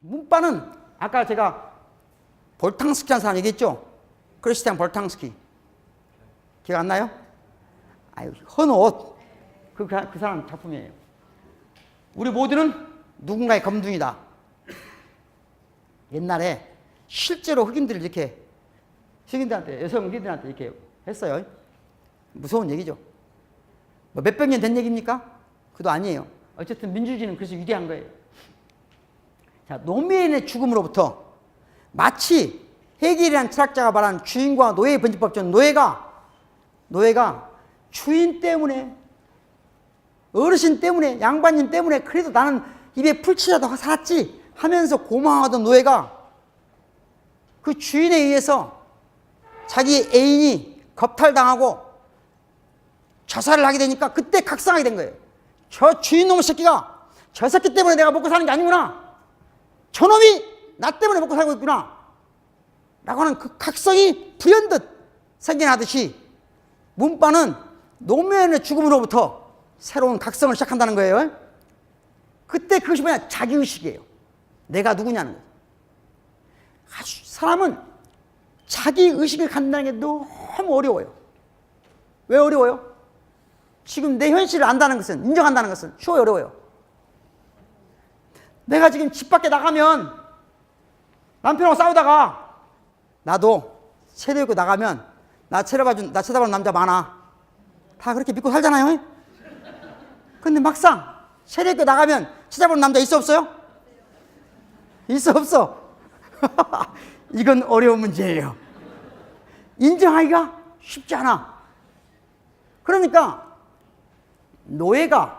문바는 아까 제가 볼탕스키라는 사람 얘기했죠? 크리스티안 볼탕스키. 기억 안 나요? 아유, 헌옷. 그, 그, 그 사람 작품이에요. 우리 모두는 누군가의 검둥이다. 옛날에 실제로 흑인들을 이렇게 흑인들한테, 여성 흑인들한테 이렇게 했어요. 무서운 얘기죠. 뭐 몇백 년 된 얘기입니까? 그도 아니에요. 어쨌든 민주주의는 그래서 위대한 거예요. 자, 노무현의 죽음으로부터 마치 해결이라는 철학자가 말한 주인과 노예의 번지법전 노예가 노예가 주인 때문에 어르신 때문에 양반님 때문에 그래도 나는 입에 풀칠라도 살았지 하면서 고마워하던 노예가 그 주인에 의해서 자기 애인이 겁탈당하고 자살을 하게 되니까 그때 각성하게 된 거예요. 저 주인놈의 새끼가 저 새끼 때문에 내가 먹고 사는 게 아니구나. 저놈이 나 때문에 먹고 살고 있구나. 라고 하는 그 각성이 불현듯 생겨나듯이 문바는 노무현의 죽음으로부터 새로운 각성을 시작한다는 거예요. 그때 그것이 뭐냐? 자기의식이에요. 내가 누구냐는 거예요. 사람은 자기의식을 갖는다는 게 너무 어려워요. 왜 어려워요? 지금 내 현실을 안다는 것은, 인정한다는 것은 쉬워요, 어려워요. 내가 지금 집 밖에 나가면 남편하고 싸우다가 나도 체려 입고 나가면 나 체려봐준, 나 쳐다보는 남자 많아. 다 그렇게 믿고 살잖아요. 근데 막상 체려 입고 나가면 쳐다보는 남자 있어 없어요? 있어 없어? 이건 어려운 문제예요. 인정하기가 쉽지 않아. 그러니까 노예가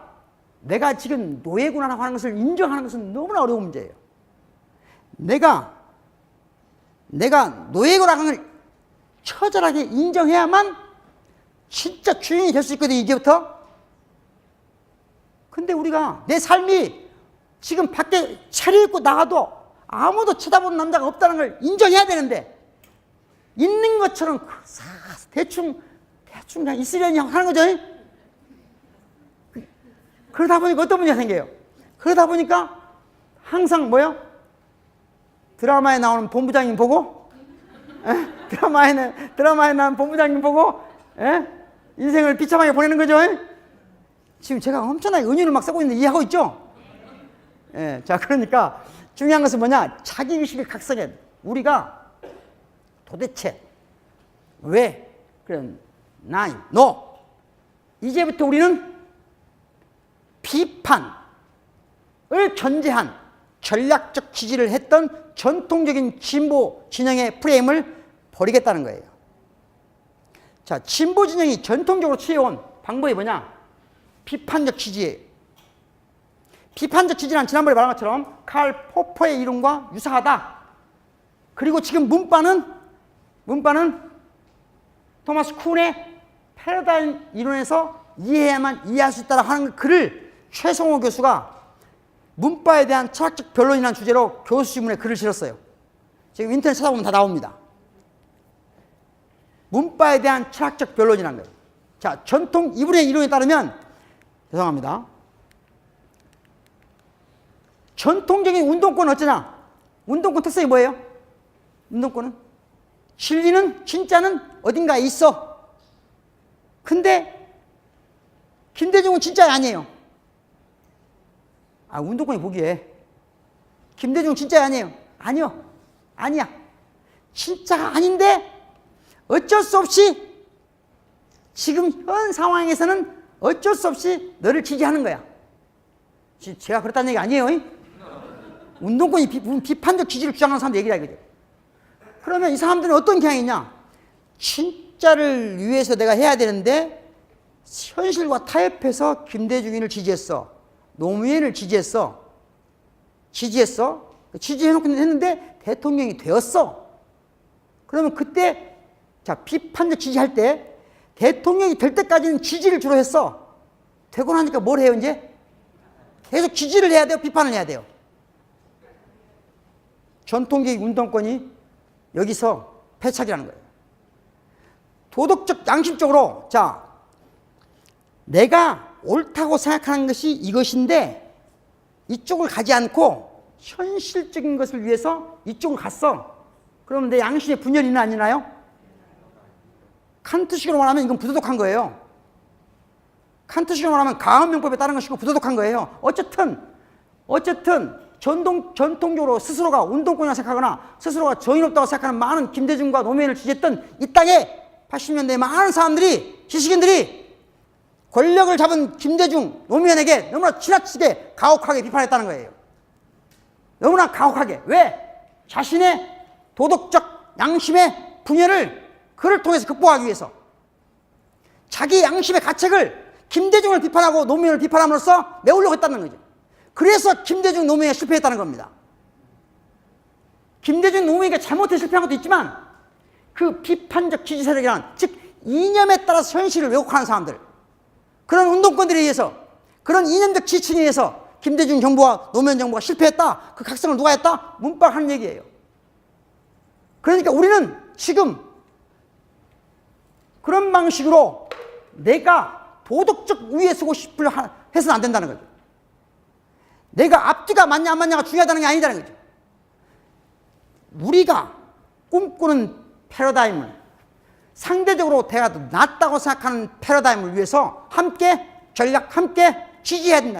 내가 지금 노예구나라고 하는 것을 인정하는 것은 너무나 어려운 문제예요. 내가 내가 노예구라고 하는 걸 처절하게 인정해야만 진짜 주인이 될 수 있거든 이제부터. 근데 우리가 내 삶이 지금 밖에 차려입고 나가도 아무도 쳐다보는 남자가 없다는 걸 인정해야 되는데 있는 것처럼 그 사- 대충 대충 그냥 있으려니 하는 거죠. 그러다 보니까 어떤 문제가 생겨요? 그러다 보니까 항상 뭐요? 드라마에 나오는 본부장님 보고, 에? 드라마에는 드라마에 나오는 본부장님 보고, 에? 인생을 비참하게 보내는 거죠. 에? 지금 제가 엄청나게 은유를 막 쓰고 있는데 이해하고 있죠? 예, 자 그러니까 중요한 것은 뭐냐? 자기 의식을 각성해. 야 돼. 우리가 도대체 왜 그런 나이, 너 이제부터 우리는 비판을 견제한 전략적 지지를 했던 전통적인 진보 진영의 프레임을 버리겠다는 거예요. 자, 진보 진영이 전통적으로 취해온 방법이 뭐냐? 비판적 지지예요. 비판적 지지란 지난번에 말한 것처럼 칼 포퍼의 이론과 유사하다. 그리고 지금 문바는 문바는 토마스 쿤의 패러다임 이론에서 이해해야만 이해할 수 있다고 하는 글을 최성호 교수가 문바에 대한 철학적 변론이라는 주제로 교수지문에 글을 실었어요. 지금 인터넷 찾아보면 다 나옵니다. 문바에 대한 철학적 변론이라는 거예요. 자, 전통 이분의 이론에 따르면 죄송합니다. 전통적인 운동권은 어쩌냐? 운동권 특성이 뭐예요? 운동권은 진리는 진짜는 어딘가에 있어. 근데 김대중은 진짜 아니에요. 아, 운동권이 보기에 김대중 진짜 아니에요. 아니요. 아니야. 진짜가 아닌데 어쩔 수 없이 지금 현 상황에서는 어쩔 수 없이 너를 지지하는 거야. 지- 제가 그렇다는 얘기 아니에요. 이? 운동권이 비, 비판적 지지를 주장하는 사람들 얘기다 이거죠. 그러면 이 사람들은 어떤 경향이 있냐? 진짜를 위해서 내가 해야 되는데 현실과 타협해서 김대중인을 지지했어. 노무현을 지지했어. 지지했어. 지지해놓고 했는데 대통령이 되었어. 그러면 그때 자 비판적 지지할 때 대통령이 될 때까지는 지지를 주로 했어. 되고 나니까 뭘 해요 이제? 계속 지지를 해야 돼요. 비판을 해야 돼요. 전통적인 운동권이 여기서 패착이라는 거예요. 도덕적, 양심적으로, 자, 내가 옳다고 생각하는 것이 이것인데, 이쪽을 가지 않고, 현실적인 것을 위해서 이쪽으로 갔어. 그러면 내 양심에 분열이 있나 아니나요? 칸트식으로 말하면 이건 부도덕한 거예요. 칸트식으로 말하면 가음명법에 따른 것이고 부도덕한 거예요. 어쨌든 어쨌든 전통 전통적으로 스스로가 운동권이라고 생각하거나 스스로가 정의롭다고 생각하는 많은 김대중과 노무현을 지지했던 이 땅에 80년대 많은 사람들이 지식인들이 권력을 잡은 김대중 노무현에게 너무나 지나치게 가혹하게 비판했다는 거예요. 너무나 가혹하게 왜 자신의 도덕적 양심의 분열을 그를 통해서 극복하기 위해서 자기 양심의 가책을 김대중을 비판하고 노무현을 비판함으로써 메우려고 했다는 거죠. 그래서 김대중 노무현이 실패했다는 겁니다. 김대중 노무현이 잘못해 실패한 것도 있지만 그 비판적 지지 세력이란 즉 이념에 따라서 현실을 왜곡하는 사람들 그런 운동권들에 의해서 그런 이념적 지층에 의해서 김대중 정부와 노무현 정부가 실패했다. 그 각성을 누가 했다? 문박 하는 얘기예요. 그러니까 우리는 지금 그런 방식으로 내가 도덕적 위에 서고 싶을 하- 해서는 안 된다는 거죠. 내가 앞뒤가 맞냐 안 맞냐가 중요하다는 게 아니다는 거죠. 우리가 꿈꾸는 패러다임을 상대적으로 내가 더 낫다고 생각하는 패러다임을 위해서 함께 전략 함께 지지해야 된다.